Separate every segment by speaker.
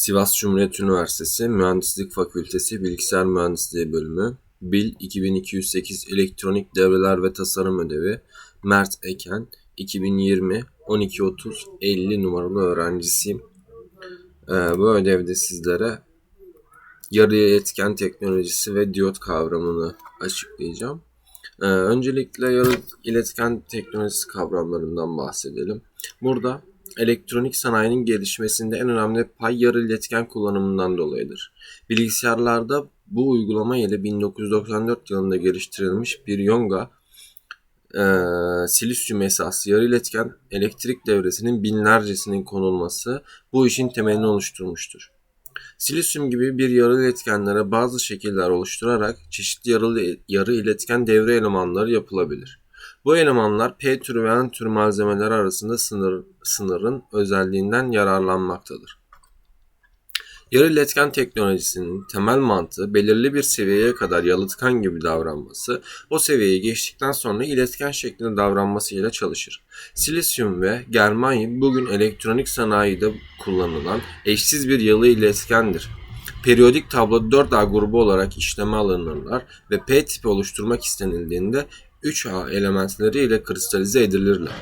Speaker 1: Sivas Cumhuriyet Üniversitesi Mühendislik Fakültesi Bilgisayar Mühendisliği Bölümü BİL 2208 Elektronik Devreler ve Tasarım Ödevi Mert Eken 2020 1230 50 numaralı öğrencisiyim. Ee, bu ödevde sizlere yarı etken teknolojisi ve diyot kavramını açıklayacağım. Ee, öncelikle yarı iletken teknolojisi kavramlarından bahsedelim. Burada elektronik sanayinin gelişmesinde en önemli pay yarı iletken kullanımından dolayıdır. Bilgisayarlarda bu uygulama ile 1994 yılında geliştirilmiş bir Yonga e, silisyum esaslı yarı iletken elektrik devresinin binlercesinin konulması bu işin temelini oluşturmuştur. Silisyum gibi bir yarı iletkenlere bazı şekiller oluşturarak çeşitli yarı, yarı iletken devre elemanları yapılabilir. Bu elemanlar P türü ve N türü malzemeler arasında sınır, sınırın özelliğinden yararlanmaktadır. Yarı iletken teknolojisinin temel mantığı belirli bir seviyeye kadar yalıtkan gibi davranması, o seviyeyi geçtikten sonra iletken şeklinde davranması ile çalışır. Silisyum ve germanyum bugün elektronik sanayide kullanılan eşsiz bir yalı iletkendir. Periyodik tablo 4A grubu olarak işleme alınırlar ve P tipi oluşturmak istenildiğinde 3A elementleri ile kristalize edilirler.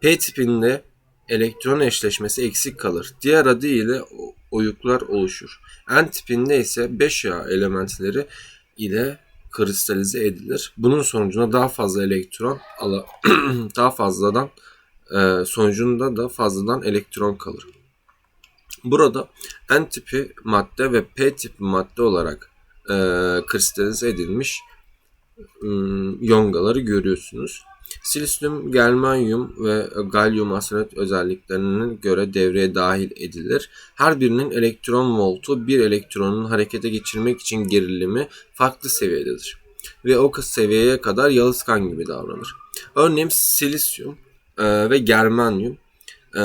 Speaker 1: P tipinde elektron eşleşmesi eksik kalır. Diğer adı ile oyuklar oluşur. N tipinde ise 5A elementleri ile kristalize edilir. Bunun sonucunda daha fazla elektron daha fazladan e, sonucunda da fazladan elektron kalır. Burada N tipi madde ve P tipi madde olarak e, kristalize edilmiş yongaları görüyorsunuz. Silisyum, germanyum ve galyum arsenet özelliklerine göre devreye dahil edilir. Her birinin elektron voltu bir elektronun harekete geçirmek için gerilimi farklı seviyededir. Ve o seviyeye kadar yalıtkan gibi davranır. Örneğin silisyum e, ve germanyum. E,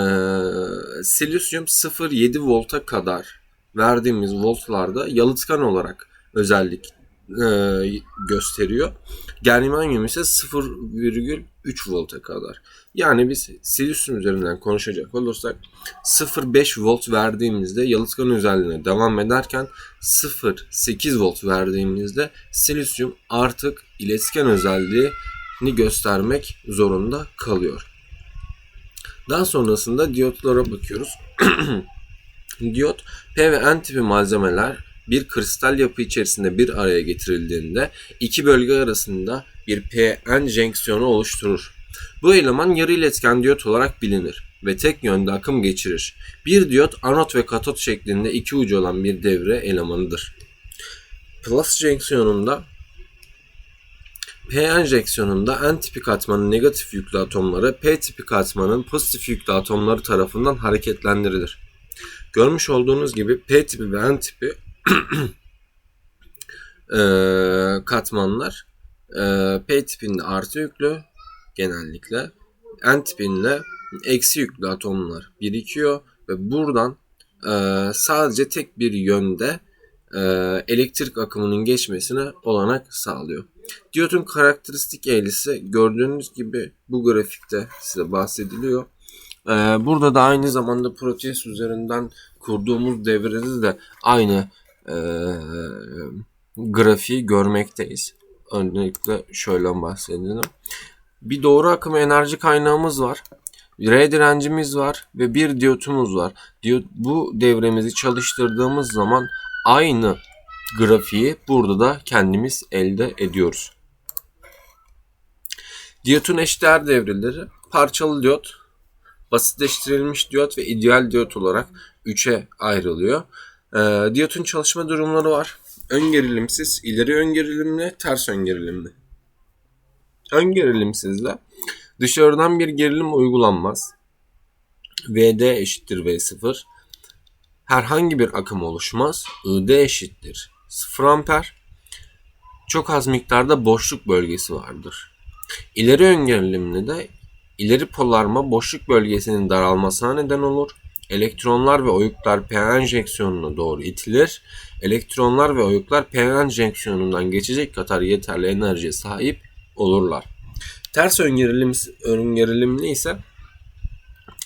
Speaker 1: silisyum 0.7 volta kadar verdiğimiz voltlarda yalıtkan olarak özellik e, gösteriyor. Germanyum ise 0,3 volta kadar. Yani biz silisyum üzerinden konuşacak olursak 0,5 volt verdiğimizde yalıtkan özelliğine devam ederken 0,8 volt verdiğimizde silisyum artık iletken özelliğini göstermek zorunda kalıyor. Daha sonrasında diyotlara bakıyoruz. Diyot P ve N tipi malzemeler bir kristal yapı içerisinde bir araya getirildiğinde iki bölge arasında bir PN jenksiyonu oluşturur. Bu eleman yarı iletken diyot olarak bilinir ve tek yönde akım geçirir. Bir diyot anot ve katot şeklinde iki ucu olan bir devre elemanıdır. Plus jenksiyonunda P enjeksiyonunda N tipi katmanın negatif yüklü atomları P tipi katmanın pozitif yüklü atomları tarafından hareketlendirilir. Görmüş olduğunuz gibi P tipi ve N tipi e, katmanlar e, P tipinde artı yüklü genellikle N tipinde eksi yüklü atomlar birikiyor ve buradan e, sadece tek bir yönde e, elektrik akımının geçmesine olanak sağlıyor. Diyotun karakteristik eğrisi gördüğünüz gibi bu grafikte size bahsediliyor. Ee, burada da aynı zamanda Proteus üzerinden kurduğumuz devrede de aynı e, grafiği görmekteyiz. Öncelikle şöyle bahsedelim. Bir doğru akım enerji kaynağımız var. R direncimiz var ve bir diyotumuz var. Diyot, bu devremizi çalıştırdığımız zaman aynı grafiği burada da kendimiz elde ediyoruz. Diyotun eşdeğer devreleri parçalı diyot, basitleştirilmiş diyot ve ideal diyot olarak 3'e ayrılıyor. E, diyotun çalışma durumları var. Ön gerilimsiz, ileri ön gerilimli, ters ön gerilimli. Ön gerilimsizle dışarıdan bir gerilim uygulanmaz. VD eşittir V0. Herhangi bir akım oluşmaz. ID eşittir 0 amper. Çok az miktarda boşluk bölgesi vardır. İleri ön gerilimli de ileri polarma boşluk bölgesinin daralmasına neden olur elektronlar ve oyuklar p enjeksiyonuna doğru itilir. Elektronlar ve oyuklar p enjeksiyonundan geçecek kadar yeterli enerjiye sahip olurlar. Ters ön gerilim, ön gerilimli ise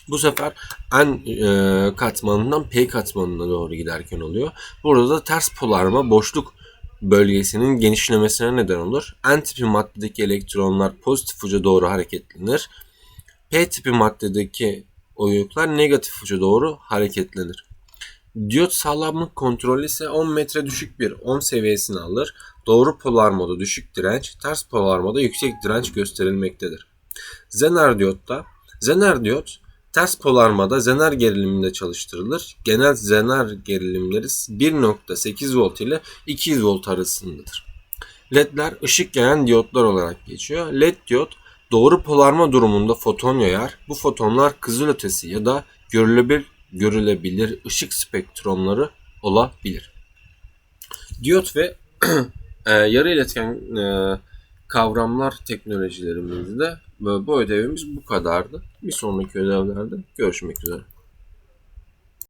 Speaker 1: Bu sefer N e, katmanından P katmanına doğru giderken oluyor. Burada da ters polarma boşluk bölgesinin genişlemesine neden olur. N tipi maddedeki elektronlar pozitif uca doğru hareketlenir. P tipi maddedeki oyuklar negatif uca doğru hareketlenir. Diyot sağlamlık kontrolü ise 10 metre düşük bir 10 seviyesini alır. Doğru polar moda düşük direnç, ters polar moda yüksek direnç gösterilmektedir. Zener diyotta Zener diyot ters polarmada zener geriliminde çalıştırılır. Genel zener gerilimleri 1.8 volt ile 200 volt arasındadır. LED'ler ışık yayan diyotlar olarak geçiyor. LED diyot doğru polarma durumunda foton yayar. Bu fotonlar kızılötesi ya da görülebilir, görülebilir ışık spektrumları olabilir. Diyot ve e, yarı iletken e, kavramlar teknolojilerimizde bu ödevimiz bu kadardı. Bir sonraki ödevlerde görüşmek üzere.